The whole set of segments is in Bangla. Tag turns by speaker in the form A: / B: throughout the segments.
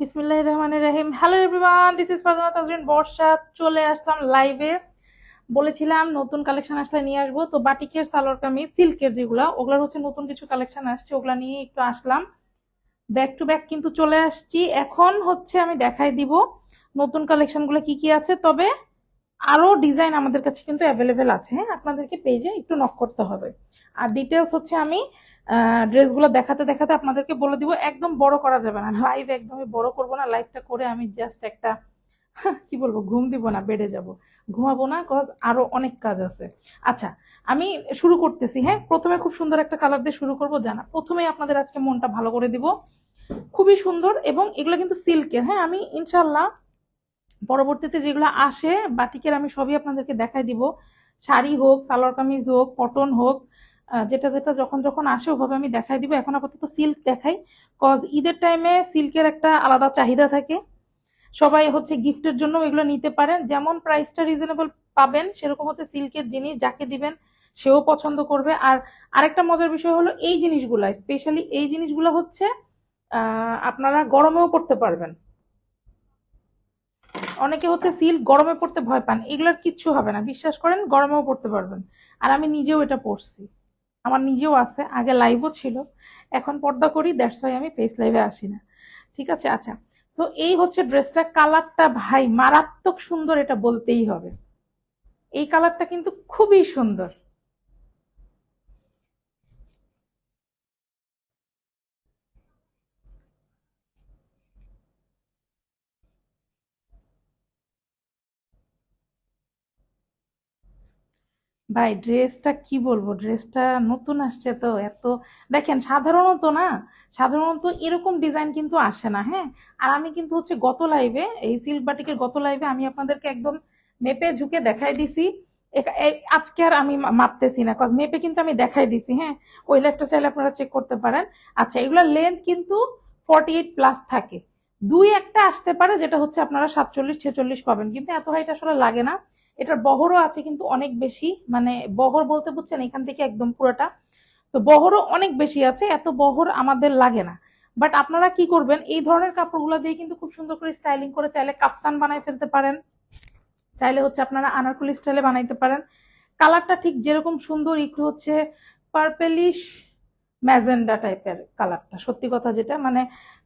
A: বিসমিল্লাহ রহমান রাহিম। Hello everyone this is Farzana Tazrin Barsha চলে আসলাম লাইভে বলেছিলাম নতুন কালেকশন আসলে নিয়ে আসব। তো বাটিকের, সালোয়ার কামিজ, সিল্কের যেগুলো, ওগুলোর হচ্ছে নতুন কিছু কালেকশন আসছে, ওগুলা নিয়ে একটু আসলাম। ব্যাক টু ব্যাক কিন্তু চলে আসছি। এখন হচ্ছে আমি দেখাই দিব নতুন কালেকশনগুলো কি কি আছে। তবে আরও ডিজাইন আমাদের কাছে কিন্তু অ্যাভেলেবেল আছে। হ্যাঁ আপনাদেরকে পেজে একটু নক করতে হবে। আর ডিটেলস হচ্ছে আমি ড্রেসগুলো দেখাতে দেখাতে আপনাদেরকে বলে দিব, একদম বড় করা যাবে না। লাইভ একদমই বড় করব না লাইভটা করে আমি জাস্ট একটা, কি বলব, ঘুম দিব না, বেডে যাব। ঘুমাবো না কজ আরও অনেক কাজ আছে। আচ্ছা আমি শুরু করতেছি হ্যাঁ? প্রথমে খুব সুন্দর একটা কালার দিয়ে শুরু করব, জানা প্রথমেই আপনাদের আজকে মনটা ভালো করে দিব। খুবই সুন্দর এবং এগুলো কিন্তু সিল্কের হ্যাঁ? আমি ইনশাল্লাহ পরবর্তীতে যেগুলো আসে, বাটিকের আমি সবই আপনাদেরকে দেখাই দিব। শাড়ি হোক, সালোয়ার কামিজ হোক, কটন হোক যেটা যেটা যখন যখন আসে, ওভাবে আমি দেখাই দিব। এখন আপাতত সিল্ক দেখাই কজ ঈদের টাইমে সিল্কের একটা আলাদা চাহিদা থাকে। সবাই হচ্ছে গিফটের জন্য এগুলো নিতে পারেন। যেমন প্রাইসটা রিজনেবল পাবেন, সেরকম হচ্ছে সিল্কের জিনিস যাকে দিবেন, সেও পছন্দ করবে। আর আরেকটা মজার বিষয় হলো এই জিনিসগুলা স্পেশালি এই জিনিসগুলো হচ্ছে আপনারা গরমেও পড়তে পারবেন। অনেকে হচ্ছে সিল্ক গরমে পড়তে ভয় পান। এগুলোর কিচ্ছু হবে না। বিশ্বাস করেন, গরমেও পড়তে পারবেন। আর আমি নিজেও এটা পড়ছি আমার নিজেও আছে, আগে লাইভও ছিল। এখন পর্দা করি দ্যাটস ওয়াই আমি ফেস লাইভে আসি না। ঠিক আছে? আচ্ছা। তো এই হচ্ছে ড্রেসটা কালারটা ভাই মারাত্মক সুন্দর এটা বলতেই হবে। এই কালারটা কিন্তু খুবই সুন্দর। ভাই ড্রেসটা কি বলব? ড্রেসটা নতুন আসছে তো, এত, দেখেন, সাধারণত না, সাধারণত এরকম ডিজাইন কিন্তু আসে না হ্যাঁ? আর আমি কিন্তু হচ্ছে গত লাইভে এই সিল্ক বাটিকের গত লাইভে আমি আপনাদেরকে একদম মেপে ঝুঁকে দেখাই দিছি। আজকে আর আমি মাপতেছি না কজ মেপে কিন্তু আমি দেখাই দিছি হ্যাঁ? ওই লাইভটা চাইলে আপনারা চেক করতে পারেন। আচ্ছা এগুলোর লেন্থ কিন্তু ফর্টি এইট প্লাস থাকে। দুই একটা আসতে পারে, যেটা হচ্ছে আপনারা সাতচল্লিশ, ছেচল্লিশ পাবেন। কিন্তু এত হাইট আসলে লাগে না। এটার বহরও আছে কিন্তু অনেক বেশি মানে বহর বলতে বুঝছেন এখান থেকে একদম পুরোটা। তো বহরও অনেক বেশি আছে, এত বহর আমাদের লাগে না। বাট আপনারা কি করবেন, এই ধরনের কাপড়গুলো দিয়ে কিন্তু খুব সুন্দর করে স্টাইলিং করে চাইলে কাপ্তান বানাই ফেলতে পারেন। চাইলে হচ্ছে আপনারা আনারকুলি স্টাইলে বানাইতে পারেন। কালারটা ঠিক যেরকম সুন্দর, একটু হচ্ছে পার্পেলিশ ম্যাজেন্ডা টাইপের কালারটা, সত্যি কথা যেটা। মানে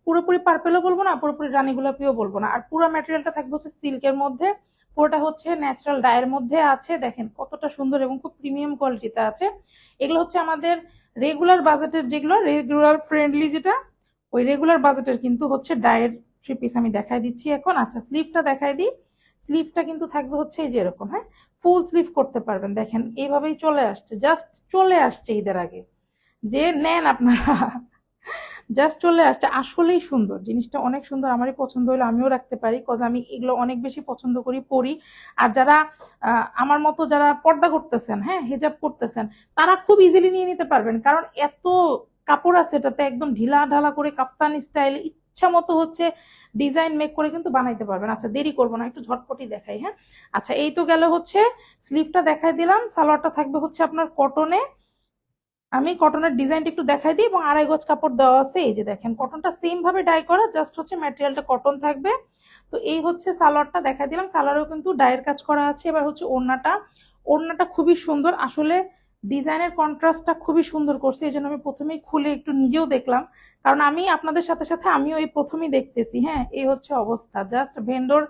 A: পুরোপুরি পার্পেলও বলব না, পুরোপুরি রানী গোলাপিও বলব না। আর পুরো ম্যাটেরিয়ালটা থাকবে হচ্ছে সিল্কের মধ্যে। পুরোটা হচ্ছে ন্যাচারাল ডায়ের মধ্যে আছে, দেখেন কতটা সুন্দর এবং খুব প্রিমিয়াম কোয়ালিটিতে আছে। এগুলো হচ্ছে আমাদের রেগুলার বাজেটের যেগুলো রেগুলার ফ্রেন্ডলি যেটা, ওই রেগুলার বাজেটের কিন্তু হচ্ছে ডায়ের থ্রি পিস আমি দেখাই দিচ্ছি এখন। আচ্ছা স্লিভটা দেখাই দিই। স্লিভটা কিন্তু থাকবে হচ্ছে এই যে এরকম হ্যাঁ? ফুল স্লিভ করতে পারবেন। দেখেন, এইভাবেই চলে আসছে জাস্ট চলে আসছে ঈদের আগে। যে নেন আপনারা। জাস্ট চলে আসছে। আসলেই সুন্দর। জিনিসটা অনেক সুন্দর। আমারই পছন্দ হলো আমিও রাখতে পারি। কজ আমি এগুলো অনেক বেশি পছন্দ করি পরি আর যারা আমার মতো যারা পর্দা করতেছেন হ্যাঁ হেজাব করতেছেন, তারা খুব ইজিলি নিয়ে নিতে পারবেন। কারণ এত কাপড় আছে এটাতে একদম ঢিলা ঢালা করে কাপ্তানি স্টাইল ইচ্ছা মতো হচ্ছে ডিজাইন মেক করে কিন্তু বানাইতে পারবেন। আচ্ছা দেরি করব না, একটু ঝটপটি দেখাই হ্যাঁ? আচ্ছা এই তো গেল হচ্ছে স্লিভটা দেখাই দিলাম। সালোয়ারটা থাকবে হচ্ছে আপনার কটনে আমি কটনের ডিজাইনটা একটু দেখাই দিই এবং আড়াই গজ কাপড় দেওয়া আছে। এই যে দেখেন কটনটা সেম ভাবে ডাই করা জাস্ট হচ্ছে ম্যাটেরিয়ালটা কটন থাকবে। তো এই হচ্ছে সালোয়ারটা দেখাই দিলাম। সালোয়ারেও কিন্তু ডায়ের কাজ করা আছে। এবার হচ্ছে ওড়নাটা। ওড়নাটা খুবই সুন্দর। আসলে ডিজাইনের কন্ট্রাস্টটা খুবই সুন্দর করছে। এই জন্য আমি প্রথমেই খুলে একটু নিজেও দেখলাম। কারণ আমি আপনাদের সাথে সাথে আমিও এই প্রথমেই দেখতেছি। হ্যাঁ এই হচ্ছে অবস্থা। জাস্ট ভেন্ডর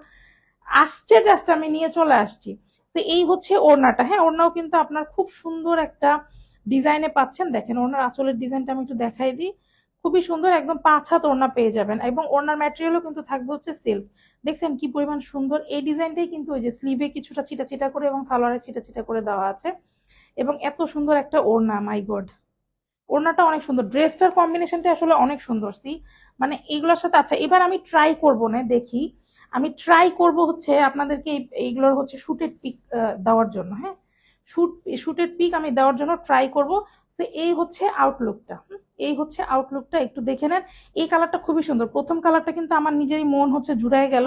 A: আসছে জাস্ট আমি নিয়ে চলে আসছি। তো এই হচ্ছে ওড়নাটা। হ্যাঁ ওড়নাও কিন্তু আপনার খুব সুন্দর একটা ডিজাইনে পাচ্ছেন, দেখেন ওনার আঁচলের ডিজাইনটা আমি একটু দেখাই দিই। খুবই সুন্দর একদম পাঁচ হাত ওড়না পেয়ে যাবেন এবং ওড়নার ম্যাটেরিয়ালও কিন্তু থাকবে হচ্ছে সিল্ক দেখছেন কি পরিমাণ সুন্দর, এই ডিজাইনটাই কিন্তু ওই যে স্লিভে কিছুটা ছিটা ছিটা করে এবং সালোয়ারে ছিটা ছিটা করে দেওয়া আছে। এবং এত সুন্দর একটা ওড়না মাই গড ওড়নাটা অনেক সুন্দর ড্রেসটার কম্বিনেশনটা আসলে অনেক সুন্দর সি মানে এইগুলোর সাথে আচ্ছা এবার আমি ট্রাই করব না, দেখি। আমি ট্রাই করব হচ্ছে আপনাদেরকে এই- এইগুলোর হচ্ছে শুটের পিক দেওয়ার জন্য হ্যাঁ? শুট শুটের পিক আমি দেওয়ার জন্য ট্রাই করব। তো এই হচ্ছে আউটলুকটা এই হচ্ছে আউটলুকটা একটু দেখে নেন। এই কালারটা খুবই সুন্দর। প্রথম কালারটা কিন্তু আমার নিজেরই মন হচ্ছে জুড়ায় গেল।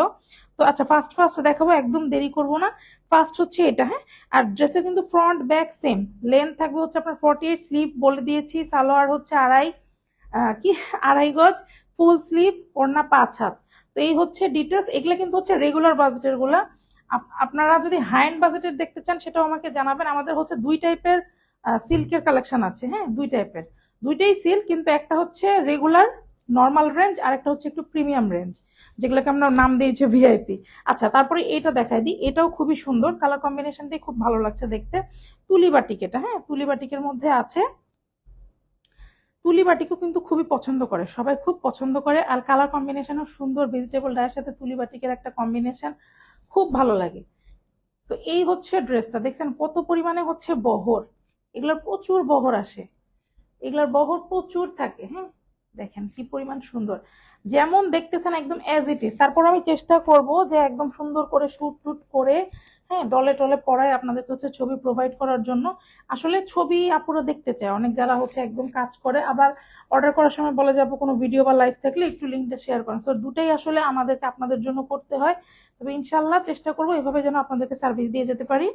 A: তো আচ্ছা ফার্স্ট ফার্স্ট দেখাবো, একদম দেরি করব না। ফার্স্ট হচ্ছে এটা হ্যাঁ? আর ড্রেসে কিন্তু ফ্রন্ট ব্যাক সেম লেন্থ থাকবে হচ্ছে আপনার ফর্টি এইট স্লিভ বলে দিয়েছি, সালোয়ার হচ্ছে আড়াই কি? আড়াই গজ ফুল স্লিভ ওড়না পাঁচ হাত। তো এই হচ্ছে ডিটেলস এগুলো কিন্তু হচ্ছে রেগুলার বাজেটেরগুলা। আপনারা যদি হাই বাজেটের দেখতে চান, সেটাও আমাকে জানাবেন। আমাদের হচ্ছে দুই টাইপের সিল্কের কালেকশন আছে হ্যাঁ? দুই টাইপের। দুইটাই সিল্ক, কিন্তু একটা হচ্ছে রেগুলার, নর্মাল রেঞ্জ, আর একটা হচ্ছে একটু প্রিমিয়াম রেঞ্জ, যেগুলোকে আমরা নাম দিয়েছি ভিআইপি। আচ্ছা তারপরে এটা দেখাই দিই। এটাও খুবই সুন্দর। কালার কম্বিনেশনটাই খুব ভালো লাগছে দেখতে। তুলি বাটিক এটা হ্যাঁ? তুলি বাটিকের মধ্যে আছে। তুলি বাটিকও কিন্তু খুবই পছন্দ করে। সবাই খুব পছন্দ করে। আর কালার কম্বিনেশনও সুন্দর। ভেজিটেবল ডায়ের সাথে তুলি বাটিকের একটা কম্বিনেশন। খুব ভালো লাগে। তো এই হচ্ছে ড্রেসটা দেখছেন কত পরিমাণে হচ্ছে বহর। এগুলোর প্রচুর বহর আসে। এগুলোর বহর প্রচুর থাকে হ্যাঁ দেখেন কি পরিমাণ সুন্দর। যেমন দেখতেছেন একদম এজ ইট ইজ তারপর আমি চেষ্টা করব যে একদম সুন্দর করে শুট টুট করে হ্যাঁ ডলে টলে পড়ায় আপনাদেরকে হচ্ছে ছবি প্রোভাইড করার জন্য। আসলে ছবি আপুরা দেখতে চায়। অনেক যারা হচ্ছে একদম কাজ করে, আবার অর্ডার করার সময় বলে যাব কোনো ভিডিও বা লাইভ থাকলে একটু লিঙ্কটা শেয়ার করেন। সো দুটাই আসলে আমাদেরকে আপনাদের জন্য করতে হয়। তবে ইনশাল্লাহ চেষ্টা করব এভাবে যেন আপনাদেরকে সার্ভিস দিয়ে যেতে পারি।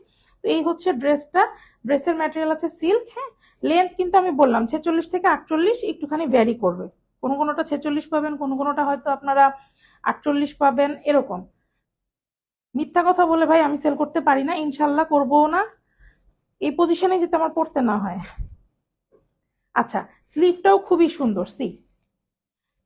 A: তো এই হচ্ছে ড্রেসটা ড্রেসের ম্যাটেরিয়াল আছে সিল্ক হ্যাঁ? লেন্থ কিন্তু আমি বললাম, ছেচল্লিশ থেকে আটচল্লিশ একটুখানি ভ্যারি করবে। কোনো কোনোটা ছেচল্লিশ পাবেন, কোনো কোনোটা হয়তো আপনারা আটচল্লিশ পাবেন, এরকম। মিথ্যা কথা বলে ভাই আমি সেল করতে পারি না, ইনশাল্লাহ করব না। এই পজিশনে যেতে আমার পড়তে না হয়। আচ্ছা স্লিভটাও খুবই সুন্দর সি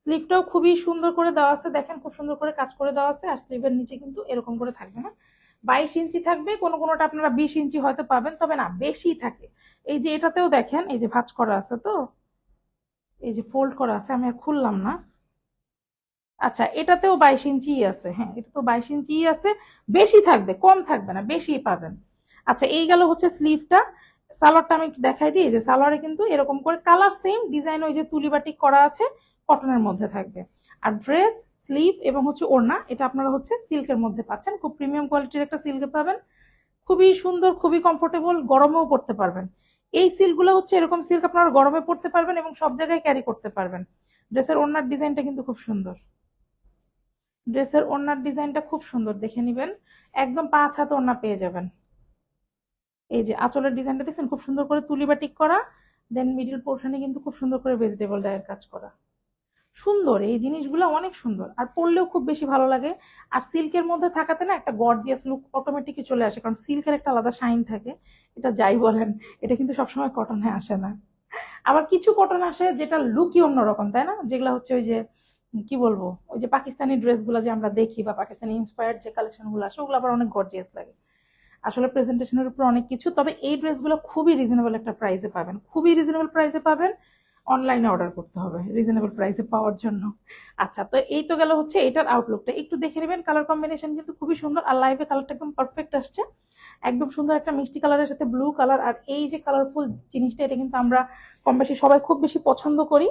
A: স্লিভটাও খুবই সুন্দর করে দেওয়া আছে, দেখেন খুব সুন্দর করে কাজ করে দেওয়া আছে, আর স্লিভের নিচে কিন্তু এরকম করে থাকবে হ্যাঁ? বাইশ ইঞ্চি থাকবে, কোনো কোনোটা আপনারা বিশ ইঞ্চি হয়তো পাবেন, তবে না বেশি থাকে। এই যে এটাতেও দেখেন, এই যে ভাঁজ করা আছে তো, এই যে ফোল্ড করা আছে, আমি আর খুললাম না। আচ্ছা এটাতেও বাইশ ইঞ্চি আছে হ্যাঁ এটা তো বাইশ ইঞ্চি আছে, বেশি থাকবে, কম থাকবে না বেশি পাবেন। আচ্ছা এই গেল হচ্ছে স্লিভটা সালোয়ারটা আমি একটু দেখাই দিই যে সালোয়ারে কিন্তু এরকম করে কালার সেম ডিজাইন ওই যে তুলি বাটিক করা আছে কটনের মধ্যে থাকবে। আর ড্রেস স্লিভ এবং হচ্ছে ওড়না, এটা আপনারা হচ্ছে সিল্কের মধ্যে পাচ্ছেন, খুব প্রিমিয়াম কোয়ালিটির একটা সিল্কে পাবেন। খুবই সুন্দর, খুবই কমফোর্টেবল গরমেও পড়তে পারবেন। এই সিল্কগুলো হচ্ছে এরকম সিল্ক আপনারা গরমে পড়তে পারবেন এবং সব জায়গায় ক্যারি করতে পারবেন। ড্রেসের ওড়নার ডিজাইনটা কিন্তু খুব সুন্দর। ড্রেসের ওড়নার ডিজাইনটা খুব সুন্দর, দেখে নিবেন। একদম পাঁচ হাত ওড়না পেয়ে যাবেন। এই যে আঁচলের ডিজাইনটা দেখছেন, খুব সুন্দর করে তুলি বাটিক করা দেন মিডিল পোর্শনে কিন্তু খুব সুন্দর করে ভেজিটেবল ডায়ের কাজ করা। সুন্দর, এই জিনিসগুলো অনেক সুন্দর। আর পরলেও খুব বেশি ভালো লাগে। আর সিল্কের মধ্যে থাকাতে না একটা গর্জিয়াস লুক অটোমেটিকই চলে আসে, কারণ সিল্কের একটা আলাদা শাইন থাকে। এটা যাই বলেন, এটা কিন্তু সবসময় কটনে আসে না। আবার কিছু কটন আসে যেটা লুকই অন্যরকম, তাই না? যেগুলো হচ্ছে ওই যে কি বলব? ওই যে পাকিস্তানি ড্রেসগুলো যে আমরা দেখি বা পাকিস্তানি ইন্সপায়ার্ড যে কালেকশনগুলো আসে, ওগুলো আবার অনেক গর্জিয়াস লাগে। আসলে প্রেজেন্টেশনের উপর অনেক কিছু, তবে এই ড্রেসগুলো খুবই রিজনেবল একটা প্রাইসে পাবেন। খুবই রিজনেবল প্রাইসে পাবেন অনলাইনে অর্ডার করতে হবে রিজনেবল প্রাইসে পাওয়ার জন্য। আচ্ছা তো এই তো গেল হচ্ছে এটার আউটলুকটা একটু দেখে নেবেন কালার কম্বিনেশন কিন্তু খুবই সুন্দর আর লাইভে কালারটা একদম পারফেক্ট আসছে। একদম সুন্দর একটা মিষ্টি কালারের সাথে ব্লু কালার আর এই যে কালারফুল জিনিসটা, এটা কিন্তু আমরা কম বেশি সবাই খুব বেশি পছন্দ করি।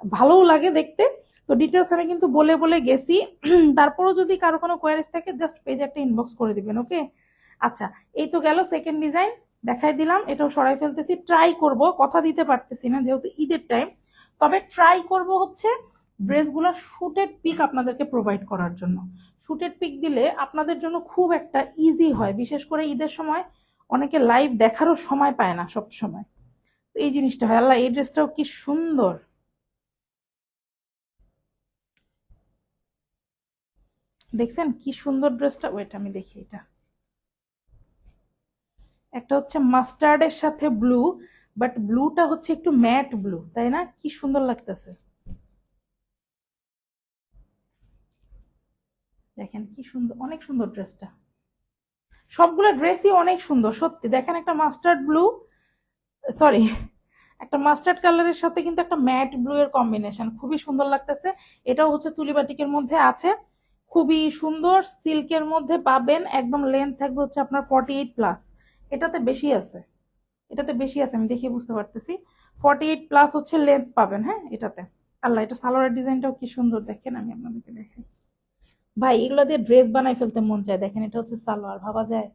A: ভালোও লাগে দেখতে তো ডিটেলস আমি কিন্তু বলে বলে গেছি। তারপরও যদি কারও কোনো কোয়ারিজ থাকে জাস্ট পেজে একটা ইনবক্স করে দিবেন ওকে আচ্ছা এই তো গেল সেকেন্ড ডিজাইন দেখাই দিলাম, এটাও সরাই ফেলতেছি। ট্রাই করব, কথা দিতে পারতেছি না যেহেতু ঈদের টাইম তবে ট্রাই করব হচ্ছে ড্রেসগুলো শুটেড পিক আপনাদেরকে প্রোভাইড করার জন্য। শুটেড পিক দিলে আপনাদের জন্য খুব একটা ইজি হয়, বিশেষ করে ঈদের সময়। অনেকে লাইভ দেখারও সময় পায় না সব সময় এই জিনিসটা হয়। আল্লাহ, এই ড্রেসটাও কি সুন্দর! দেখছেন কি সুন্দর ড্রেসটা? ওয়েট, আমি দেখি এটা। একটা হচ্ছে মাস্টার্ডের সাথে ব্লু, বাট ব্লুটা হচ্ছে একটু ম্যাট ব্লু, তাই না? কি সুন্দর লাগতেছে। দেখেন কি সুন্দর, অনেক সুন্দর ড্রেসটা। সবগুলো ড্রেসই অনেক সুন্দর, সত্যি। দেখেন একটা মাস্টার্ড ব্লু, সরি, একটা মাস্টার্ড কালারের সাথে কিন্তু একটা ম্যাট ব্লু এর কম্বিনেশন, খুবই সুন্দর লাগতেছে। এটাও হচ্ছে তুলি বাটিকের মধ্যে আছে। খুবই সুন্দর সিল্কের মধ্যে পাবেন, একদম লেন্থ থাকবে হচ্ছে আপনার ফর্টি এইট প্লাস এটাতে বেশি আছে। এটাতে বেশি আছে, আমি দেখে বুঝতে পারতেছি। ফর্টি এইট প্লাস হচ্ছে লেন্থ পাবেন হ্যাঁ? এটাতে। আল্লাহ, এটা সালোয়ারের ডিজাইনটাও কি সুন্দর। দেখেন, আমি আপনাদেরকে দেখাই। ভাই, এগুলো দিয়ে ড্রেস বানাই ফেলতে মন চায়। দেখেন, এটা হচ্ছে সালোয়ার। ভাবা যায়?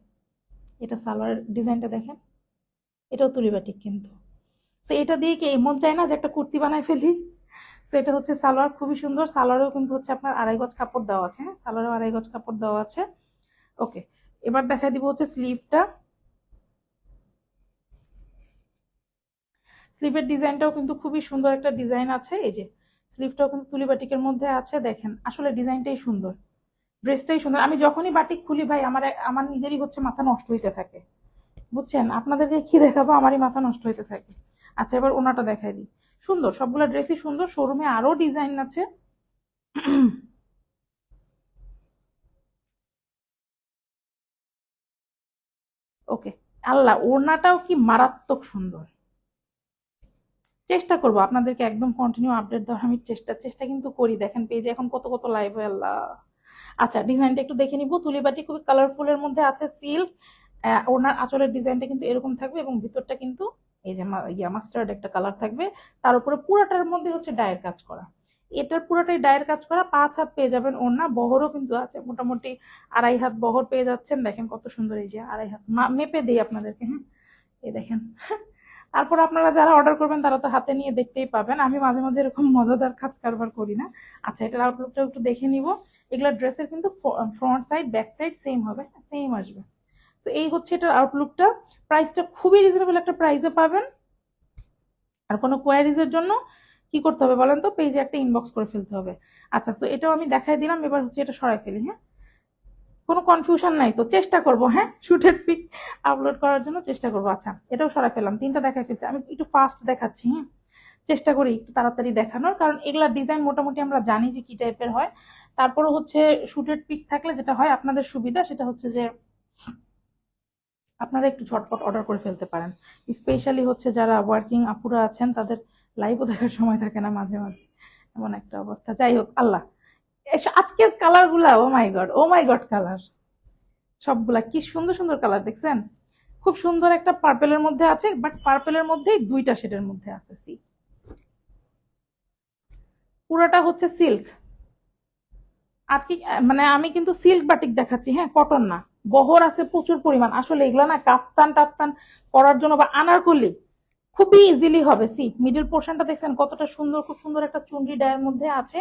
A: এটা সালোয়ারের ডিজাইনটা দেখেন। এটাও তুলিবাটিক কিন্তু। তো এটা দিয়ে কি মন চায় না যে একটা কুর্তি বানাই ফেলি? তো এটা হচ্ছে সালোয়ার, খুবই সুন্দর। সালোয়ারেও কিন্তু হচ্ছে আপনার আড়াই গজ কাপড় দেওয়া আছে। হ্যাঁ সালোয়ারেও আড়াই গজ কাপড় দেওয়া আছে। ওকে এবার দেখাই দিব হচ্ছে স্লিভটা স্লিভের ডিজাইনটাও কিন্তু খুবই সুন্দর একটা ডিজাইন আছে। এই যে স্লিভটাও কিন্তু তুলি বাটিকের মধ্যে আছে। দেখেন, আসলে ডিজাইনটাই সুন্দর। ড্রেসটাই সুন্দর। আমি যখনই বাটিক খুলি, ভাই, আমার আমার নিজেরই হচ্ছে মাথা নষ্ট হইতে থাকে। বুঝছেন? আপনাদেরকে কি দেখাবো? আমারই মাথা নষ্ট হইতে থাকে। আচ্ছা এবার ওনাটা দেখাই দিই। সুন্দর, সবগুলা ড্রেসই সুন্দর শোরুমে আরও ডিজাইন আছে। ওকে, আল্লাহ, ওড়নাটাও কি মারাত্মক সুন্দর। চেষ্টা করব আপনাদেরকে একদম কন্টিনিউ আপডেট দেওয়ার, আমি চেষ্টা চেষ্টা কিন্তু করি। দেখেন পেজে এখন কত কত লাইভ হয় আল্লাহ। আচ্ছা ডিজাইনটা একটু দেখে নিব। তুলিবাটি খুবই কালারফুলের মধ্যে আছে সিল্ক ওনার আঁচলের ডিজাইনটা কিন্তু এরকম থাকবে এবং ভিতরটা কিন্তু এই যে ইয়া মাস্টার্ড একটা কালার থাকবে, তার উপরে পুরোটার মধ্যে হচ্ছে ডায়ের কাজ করা। এটার পুরোটাই ডায়ের কাজ করা, পাঁচ হাত পেয়ে যাবেন ওড়না, বহরও কিন্তু আছে, মোটামুটি আড়াই হাত বহর পেয়ে যাচ্ছেন। দেখেন কত সুন্দর এই যে আড়াই হাত মেপে দিই আপনাদেরকে হ্যাঁ? এই দেখেন তারপর আপনারা যারা অর্ডার করবেন, তারা তো হাতে নিয়ে দেখতেই পাবেন। আমি মাঝে মাঝে এরকম মজাদার কাজ কারবার করি না। আচ্ছা এটার আউটলুকটা একটু দেখে নিব। এগুলো ড্রেসের কিন্তু front side back side same হবে সেম আসবে। তো এই হচ্ছে এটার আউটলুকটা প্রাইসটা খুবই রিজনেবল একটা প্রাইসে পাবেন। আর কোনো কোয়ারিজের জন্য কি করতে হবে বলেন তো? পেজে একটা ইনবক্স করে ফেলতে হবে। আচ্ছা তো এটাও আমি দেখাই দিলাম, এবার হচ্ছে এটা সরাই ফেলি হ্যাঁ? কোনো কনফিউশন নাই তো, চেষ্টা করব হ্যাঁ? শুটের পিক আপলোড করার জন্য চেষ্টা করব। আচ্ছা এটাও সরাই ফেললাম, তিনটা দেখাই ফেলছি। আমি একটু ফাস্ট দেখাচ্ছি হ্যাঁ? চেষ্টা করি একটু তাড়াতাড়ি দেখানোর, কারণ এগুলা ডিজাইন মোটামুটি আমরা জানি যে কী টাইপের হয়। তারপরে হচ্ছে শুটের পিক থাকলে যেটা হয় আপনাদের সুবিধা, সেটা হচ্ছে যে আপনারা একটু ঝটপট অর্ডার করে ফেলতে পারেন। স্পেশালি হচ্ছে যারা ওয়ার্কিং আপুরা আছেন, তাদের লাইভও দেখার সময় থাকে না মাঝে মাঝে। এমন একটা অবস্থা। যাই হোক, আল্লাহ। আজকের কালারগুলা ও my god oh my god colour সবগুলা কি সুন্দর সুন্দর কালার দেখছেন? খুব সুন্দর একটা পার্পেলের মধ্যে আছে বাট পার্পেলের মধ্যেই দুইটা শেডের মধ্যে আছে সি পুরোটা হচ্ছে সিল্ক আজকে মানে আমি কিন্তু সিল্ক বাটিক দেখাচ্ছি হ্যাঁ কটন না। বহর আছে প্রচুর পরিমাণ। আসলে এগুলো না কাফতান টাফতান করার জন্য বা আনারকলি খুবই ইজিলি হবে। সি মিডল পোর্শনটা দেখছেন কতটা সুন্দর, খুব সুন্দর একটা চুনরি ডায়ের মধ্যে আছে।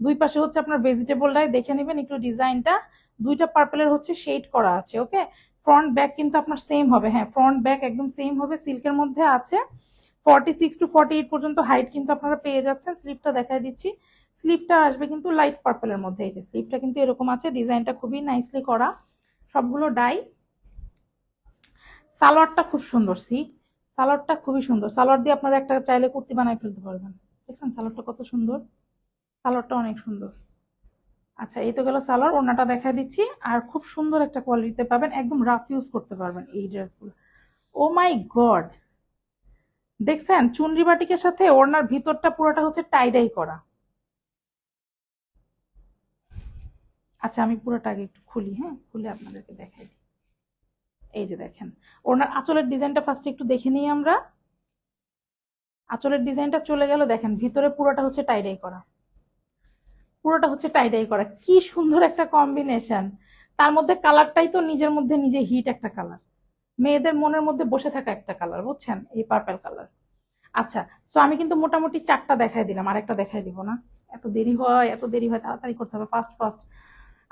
A: দুই পাশে হচ্ছে আপনার ভেজিটেবল ডাই, দেখে নেবেন একটু ডিজাইনটা। দুইটা পার্পেলের হচ্ছে শেড করা আছে ওকে ফ্রন্ট ব্যাক কিন্তু আপনার সেম হবে। হ্যাঁ ফ্রন্ট ব্যাক একদম সেম হবে সিল্কের মধ্যে আছে। Forty six to forty eight পর্যন্ত হাইট কিন্তু আপনারা পেয়ে যাচ্ছেন। স্লিপটা দেখাই দিচ্ছি। স্লিপটা আসবে কিন্তু লাইট পার্পেলের মধ্যে। এই যে স্লিপটা কিন্তু এরকম আছে ডিজাইনটা খুবই নাইসলি করা। সবগুলো ডাই। সালোয়ারটা খুব সুন্দর, সি। সালোয়ারটা খুবই সুন্দর। সালোয়ার দিয়ে আপনারা একটা চাইলে কুর্তি বানাই ফেলতে পারবেন। দেখছেন, সালোয়ারটা কত সুন্দর? সালোয়ারটা অনেক সুন্দর। আচ্ছা এই তো গেল সালোয়ার। ওড়নাটা দেখা দিচ্ছি। আর খুব সুন্দর একটা কোয়ালিটিতে পাবেন। একদম রাফ ইউজ করতে পারবেন এই ড্রেসগুলো। Oh my god! দেখছেন চুনরি বাটিকের সাথে ওড়নার ভিতরটা পুরোটা হচ্ছে টাইডাই করা। আচ্ছা আমি পুরোটা আগে একটু খুলি হ্যাঁ? খুলে আপনাদেরকে দেখাই দিই। এই যে দেখেন, ওনার আঁচলের ডিজাইনটা ফার্স্টে একটু দেখে নিই আমরা। আঁচলের ডিজাইনটা চলে গেল, দেখেন, ভিতরে পুরোটা হচ্ছে টাইডাই করা। পুরোটা হচ্ছে টাইডাই করা। কি সুন্দর একটা কম্বিনেশন তার মধ্যে কালারটাই তো নিজের মধ্যে নিজে হিট একটা কালার মেয়েদের মনের মধ্যে বসে থাকা একটা কালার বুঝছেন? এই পার্পল কালার আচ্ছা তো আমি কিন্তু মোটামুটি চারটা দেখাই দিলাম আর একটা দেখাই দিব না। এত দেরি হয়, এত দেরি হয়, তাড়াতাড়ি করতে হবে ফাস্ট ফাস্ট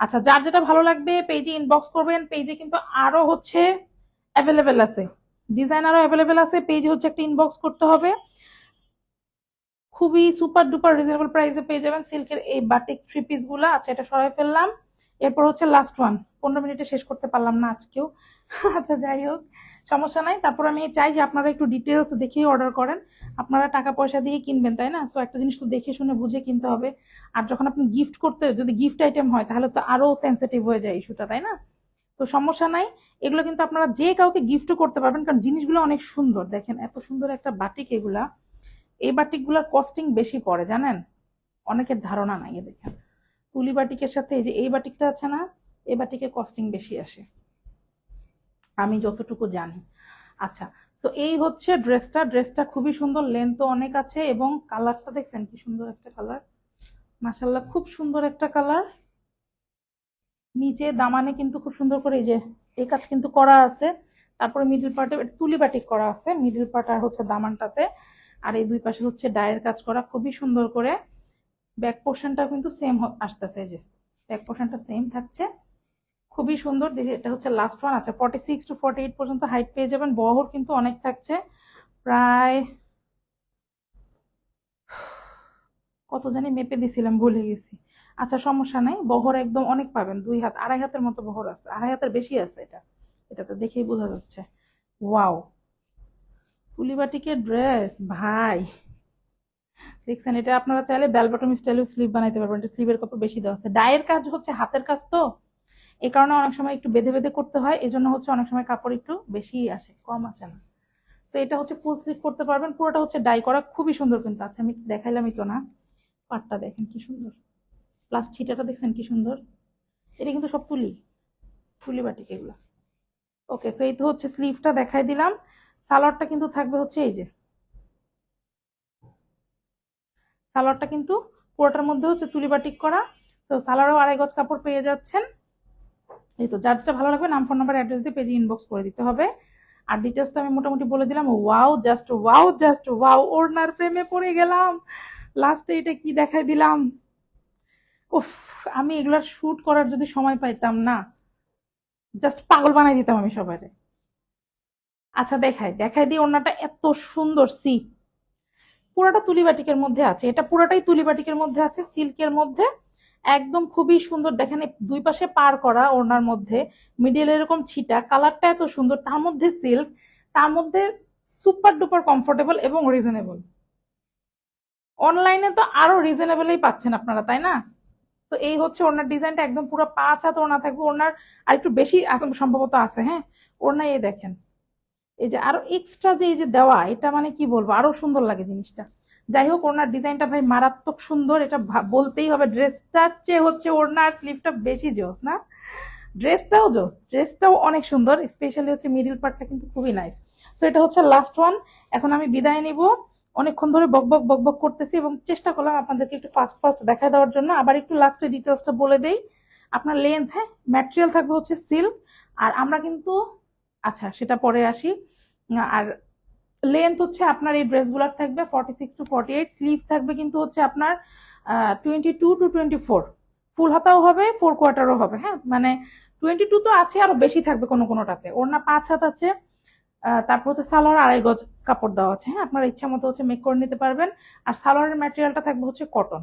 A: আচ্ছা যার যেটা ভালো লাগবে পেজে ইনবক্স করবেন। পেজে কিন্তু আরও হচ্ছে অ্যাভেলেবেল আছে। ডিজাইন আরও অ্যাভেলেবেল আছে। পেজে হচ্ছে একটা ইনবক্স করতে হবে। খুবই সুপার ডুপার রিজনেবল প্রাইসে পেয়ে যাবেন সিল্কের এই বাটিক থ্রি পিসগুলা। আচ্ছা এটা সরাই ফেললাম। এরপর হচ্ছে লাস্ট ওয়ান পনেরো মিনিটে শেষ করতে পারলাম না আজকেও। আচ্ছা যাই হোক। সমস্যা নাই। তারপর আমি চাই যে আপনারা একটু ডিটেলস দেখেই অর্ডার করেন। আপনারা টাকা পয়সা দিয়ে কিনবেন, তাই না? সো একটা জিনিস তো দেখে শুনে বুঝে কিনতে হবে। আর যখন আপনি গিফট করতে, যদি গিফট আইটেম হয়, তাহলে তো আরও সেন্সিটিভ হয়ে যায় ইস্যুটা তাই না? তো সমস্যা নাই। এগুলো কিন্তু আপনারা যে কাউকে গিফটও করতে পারবেন, কারণ জিনিসগুলো অনেক সুন্দর। দেখেন, এত সুন্দর একটা বাটিক এগুলা। এই বাটিকগুলোর কস্টিং বেশি পড়ে, জানেন? অনেকের ধারণা নাই দেখেন। তুলি বাটিকের সাথে এই যে এই বাটিকটা আছে না, এই বাটিকের কস্টিং বেশি আসে। আমি যতটুকু জানি। আচ্ছা তো এই হচ্ছে ড্রেসটা ড্রেসটা খুবই সুন্দর লেন্থও অনেক আছে এবং কালারটা দেখছেন কি সুন্দর একটা কালার মাসাল্লাহ খুব সুন্দর একটা কালার নিচে দামানে কিন্তু খুব সুন্দর করে এই যে, এই কাজ কিন্তু করা আছে। তারপরে মিডিল পার্টে তুলি বাটিক করা আছে। মিডিল পার্ট আর হচ্ছে দামানটাতে। আর এই দুই পাশে হচ্ছে ডায়ের কাজ করা, খুবই সুন্দর করে। ব্যাক পোর্শনটা কিন্তু সেম আসতেছে এই যে। ব্যাক পোর্শনটা সেম থাকছে। খুবই সুন্দর। দেখি, এটা হচ্ছে লাস্ট ওয়ান আছে। Forty six to forty eight পর্যন্ত হাইট পেয়ে যাবেন। বহর কিন্তু অনেক থাকছে। প্রায় কত জানি মেপে দিছিলাম, ভুলে গেছি। আচ্ছা সমস্যা নাই। বহর একদম অনেক পাবেন। দুই হাত, আড়াই হাতের মতো বহর আছে। আড়াই হাতের বেশি আছে এটা। এটা তো দেখেই বোঝা যাচ্ছে। ওয়াও পুলিবাটিকের ড্রেস ভাই। দেখছেন, এটা আপনারা চাইলে বেল বটম স্টাইলেও স্লিভ বানাইতে পারবেন। এটা স্লিভের কাপড় বেশি দেওয়া আছে। ডায়ের কাজ হচ্ছে হাতের কাজ তো। এই কারণে অনেক সময় একটু বেঁধে বেঁধে করতে হয় এই জন্য হচ্ছে অনেক সময় কাপড় একটু বেশি আসে, কম আসে না। তো এটা হচ্ছে ফুল স্লিভ করতে পারবেন, পুরোটা হচ্ছে ডাই করা, খুবই সুন্দর কিন্তু আচ্ছা আমি দেখাইলামই তো না, পাটটা দেখেন কি সুন্দর। প্লাস ছিটাটা দেখছেন কি সুন্দর? এটা কিন্তু সব তুলি তুলি বাটিক এগুলো। ওকে সো এই তো হচ্ছে স্লিভটা দেখাই দিলাম, সালোয়ারটা কিন্তু থাকবে হচ্ছে এই যে। সালোয়ারটা কিন্তু পুরোটার মধ্যে হচ্ছে তুলি বাটিক করা তো সালোয়ারও আড়াই গজ কাপড় পেয়ে যাচ্ছেন। এই তো, যার যেটা ভালো লাগবে নাম ফোন নাম্বার অ্যাড্রেস দিয়ে পেজে ইনবক্স করে দিতে হবে। আর ডিটেলস তো আমি মোটামুটি বলে দিলাম। Wow just wow just wow ওড়নার প্রেমে পড়ে গেলাম। লাস্টে এটা কি দেখাই দিলাম? উফ, আমি এগুলার শ্যুট করার যদি সময় পাইতাম না জাস্ট পাগল বানাই দিতাম আমি সবাই আচ্ছা দেখাই দেখাই দিয়ে ওড়নাটা এত সুন্দর সি পুরোটা তুলি বাটিকের মধ্যে আছে। এটা পুরোটাই তুলি বাটিকের মধ্যে আছে সিল্কের মধ্যে। একদম খুবই সুন্দর। দেখেন দুই পাশে পার করা ওড়নার মধ্যে মিডিল এরকম ছিটা কালারটা এত সুন্দর, তার মধ্যে সিল্ক তার মধ্যে সুপার ডুপার কমফোর্টেবল এবং রিজনেবল অনলাইনে তো আরও রিজনেবলই পাচ্ছেন আপনারা, তাই না? তো এই হচ্ছে ওনার ডিজাইনটা, একদম পুরো পাঁচ হাত ওনা থাকবে। ওনার আর একটু বেশি সম্ভবত আছে হ্যাঁ? ওনা এই দেখেন। এই যে আরও এক্সট্রা যে এই যে দেওয়া, এটা মানে কি বলব? আরও সুন্দর লাগে জিনিসটা। যাই হোক ওনার ডিজাইনটা ভাই মারাত্মক সুন্দর। এটা বলতেই হবে, ড্রেসটার চেয়ে হচ্ছে ওড়নার স্লিভটা বেশি জোস না? ড্রেসটাও জোস ড্রেসটাও অনেক সুন্দর স্পেশালি হচ্ছে মিডিল পার্টটা কিন্তু খুবই নাইস সো এটা হচ্ছে লাস্ট ওয়ান এখন আমি বিদায় নিব। অনেকক্ষণ ধরে বক বক বক বক করতেছি এবং চেষ্টা করলাম আপনাদেরকে একটু ফাস্ট ফাস্ট দেখায় দেওয়ার জন্য। আবার একটু লাস্টে ডিটেলসটা বলে দেই। আপনার লেন্থ হ্যাঁ? ম্যাটেরিয়াল থাকবে হচ্ছে সিল্ক আর আমরা কিন্তু আচ্ছা সেটা পরে আসি। আর লেন্থ হচ্ছে আপনার এই ড্রেসগুলোর থাকবে forty six to forty eight sleeve থাকবে কিন্তু হচ্ছে আপনার twenty two to twenty four full হাতাও হবে ফোর কোয়ার্টারও হবে হ্যাঁ? মানে টোয়েন্টি টু তো আছে, আরও বেশি থাকবে কোনো কোনোটাতে। ওর না পাঁচ হাত আছে তারপর হচ্ছে সালোয়ার আড়াই গজ কাপড় দেওয়া আছে হ্যাঁ? আপনার ইচ্ছা মতো হচ্ছে মেক করে নিতে পারবেন। আর সালোয়ারের ম্যাটেরিয়ালটা থাকবে হচ্ছে কটন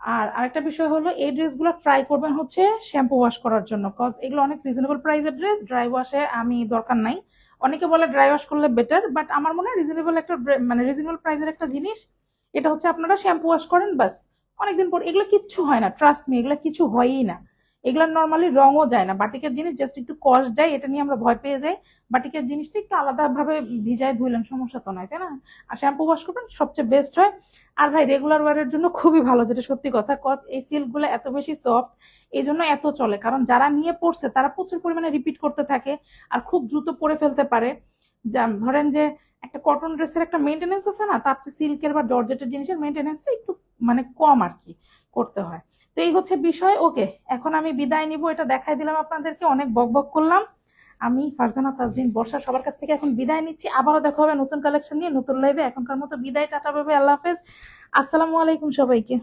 A: আর আরেকটা বিষয় হলো, এই ড্রেসগুলো ট্রাই করবেন হচ্ছে শ্যাম্পু ওয়াশ করার জন্য কজ এগুলো অনেক রিজনেবল প্রাইসের ড্রেস ড্রাই ওয়াশে আমি দরকার নাই। অনেকে বলে ড্রাই ওয়াশ করলে বেটার বাট আমার মনে হয় রিজনেবল একটা মানে রিজনেবল প্রাইসের একটা জিনিস। এটা হচ্ছে আপনারা শ্যাম্পু ওয়াশ করেন বাস অনেকদিন পর, এগুলো কিচ্ছু হয় না ট্রাস্ট মি এগুলো কিছু হয়ই না। এগুলোর নর্মালি রঙও যায় না। বাটিকের জিনিস জাস্ট একটু কষ যায়, এটা নিয়ে আমরা ভয় পেয়ে যাই। বাটিকের জিনিসটা একটু আলাদাভাবে ভিজায় ধুইলেন সমস্যা তো নয় তাই না? আর শ্যাম্পু ওয়াশ করবেন, সবচেয়ে বেস্ট হয়। আর ভাই রেগুলার ওয়ারের জন্য খুবই ভালো, যেটা সত্যি কথা কজ এই সিল্কগুলো এত বেশি সফট এই জন্য এত চলে। কারণ যারা নিয়ে পড়ছে তারা প্রচুর পরিমাণে রিপিট করতে থাকে আর খুব দ্রুত পরে ফেলতে পারে। যা, ধরেন যে একটা কটন ড্রেসের একটা মেনটেনেন্স আছে না, তার চেয়ে সিল্কের বা জর্জেটের জিনিসের মেনটেনেন্সটা একটু মানে কম আর কি করতে হয়। তো এই হচ্ছে বিষয়। ওকে, এখন আমি বিদায় নিব। এটা দেখাই দিলাম আপনাদেরকে। অনেক বক বক করলাম। আমি ফারজানা তাজরিন বর্ষা সবার কাছ থেকে এখন বিদায় নিচ্ছি। আবারও দেখা হবে নতুন কালেকশন নিয়ে, নতুন লাইভে এখনকার মতো বিদায়, টাটা পাবে আল্লাহ হাফেজ। আসসালামু আলাইকুম সবাইকে।